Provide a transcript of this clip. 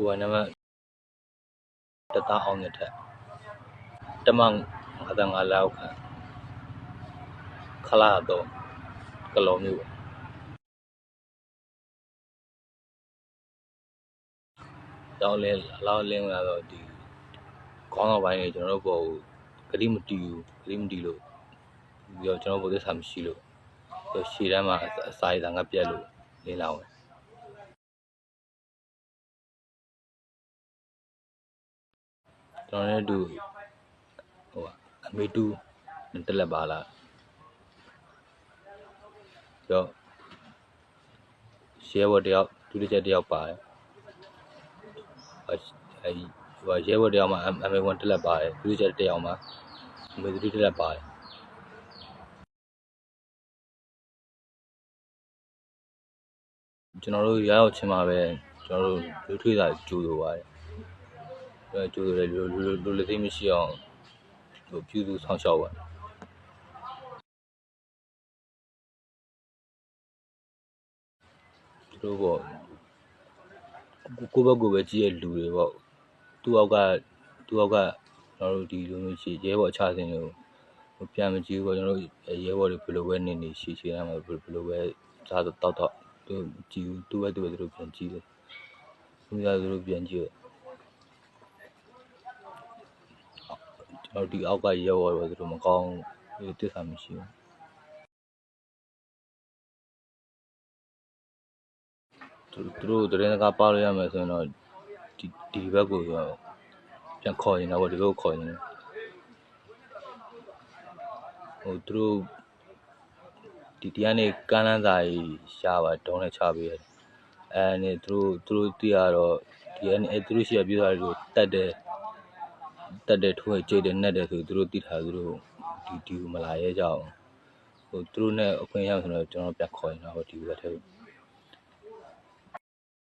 ကိုယ်ပိုင်နံပါတ်တသားအောင်တဲ့ထက်တမ55လောက်ခန့်ခလာတော့ကလောမျိုးပေါ့တောင်းလဲအလောက်လင်းလာတော့ဒီခေါင်းဆောင်ပိုင်းတွေကျွန်တော်တို့ပေါ်ဂတိမတီးဘူးဂတိမတီးလို့ပြီးတော့ကျွန်တော်ပေါ်သစ္စာမရှိလို့ပြီးတော့ရှေ့တန်းမှာအစာရည်သာငတ်ပြက်လို့လင်းလာဝင် ကျွန်တော်လည်းအတူဟိုအမေတူတက်လက်ပါလားပြီးတော့ရဲဘော်တယောက်ဒုတိယတယောက်ပါတယ်အဲဒီဟိုရဲဘော်တယောက်မှာအမေဝန်တက်လက်ပါတယ်ဒုတိယတယောက်မှာအမေဒုတိယတက်လက်ပါတယ်ကျွန်တော်တို့ရရောက်ချင်းမှာပဲကျွန်တော်တို့လူထွေးတာကြိုးလိုပါတယ်အဲ ကြိုးလိုတယ်လူလူလူလက်သိမ်းမရှိအောင်ဟိုပြုစုဆောင်ရှောက်ပါသူတို့ပေါ့ကိုကိုဘက်ကိုပဲကြည့်ရလူတွေပေါ့သူ့အောက်ကသူ့အောက်ကကျွန်တော်တို့ဒီလိုမျိုးရှိရဲဘော်အခြားစင်တွေကိုပြန်မကြည့်ဘူးပေါ့ကျွန်တော်တို့ရဲဘော်တွေဘယ်လိုပဲနေနေရှိရှိရမှာဘယ်လိုပဲစားတော့တောက်တော့သူကြည့်သူ့ဘက်သူ့ဘက်သူတို့ပြန်ကြည့်တယ်သူများသူတို့ပြန်ကြည့်တယ်ကျွန် တော်ဒီအောက်ကရဲဘော်တွေသူတို့မကောင်းဘူးတစ္ဆာမရှိဘူးသူတို့တရင်ကပါလို့ရမယ်ဆိုရင်တော့ဒီဒီဘက်ကိုပြန်ခေါ်ရင်တော့ဒီဘက်ကိုခေါ်ရင်ဟိုသူတို့ဒီဒီကနေကမ်းလန်းစာကြီးရှားပါတုံးနဲ့ချပေးရတယ်အဲနဲ့သူတို့သူတို့သိရတော့ဒီကနေအဲသူတို့ရှိရပြောတာတွေကိုတတ်တယ် တတ်တယ်ထိုးရကြိတ်တယ်နဲ့တယ်ဆိုသူတို့သိထားသူတို့ဒီဒီကိုမလာရဲကြအောင်ဟိုသူတို့နဲ့အခွင့်ရဆိုတော့ကျွန်တော်ပြန်ခေါ်ရင်တော့ဒီဘက်ထဲ